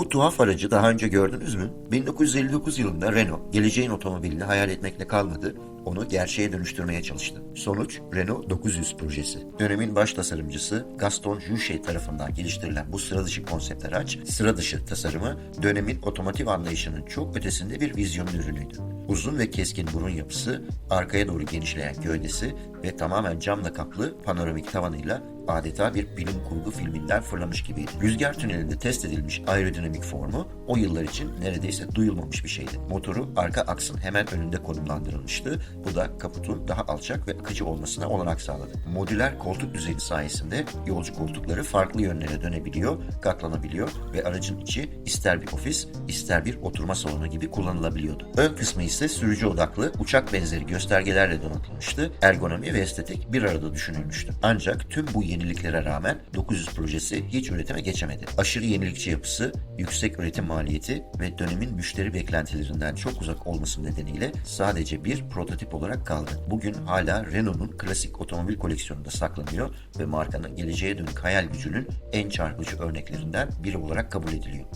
Bu tuhaf aracı daha önce gördünüz mü? 1959 yılında Renault, geleceğin otomobilini hayal etmekle kalmadı, onu gerçeğe dönüştürmeye çalıştı. Sonuç Renault 900 projesi. Dönemin baş tasarımcısı Gaston Juchet tarafından geliştirilen bu sıra dışı konsept araç, sıra dışı tasarımı dönemin otomotiv anlayışının çok ötesinde bir vizyonun ürünüydü. Uzun ve keskin burun yapısı, arkaya doğru genişleyen gövdesi ve tamamen camla kaplı panoramik tavanıyla adeta bir bilim kurgu filminden fırlamış gibiydi. Rüzgar tünelinde test edilmiş aerodinamik formu o yıllar için neredeyse duyulmamış bir şeydi. Motoru arka aksın hemen önünde konumlandırılmıştı. Bu da kaputun daha alçak ve akıcı olmasına olanak sağladı. Modüler koltuk düzeni sayesinde yolcu koltukları farklı yönlere dönebiliyor, katlanabiliyor ve aracın içi ister bir ofis, ister bir oturma salonu gibi kullanılabiliyordu. Ön kısmı ise sürücü odaklı, uçak benzeri göstergelerle donatılmıştı. Ergonomi ve estetik bir arada düşünülmüştü. Ancak tüm bu yeniliklere rağmen 900 projesi hiç üretime geçemedi. Aşırı yenilikçi yapısı, yüksek üretim maliyeti ve dönemin müşteri beklentilerinden çok uzak olması nedeniyle sadece bir prototip olarak kaldı. Bugün hala Renault'un klasik otomobil koleksiyonunda saklanıyor ve markanın geleceğe dönük hayal gücünün en çarpıcı örneklerinden biri olarak kabul ediliyor.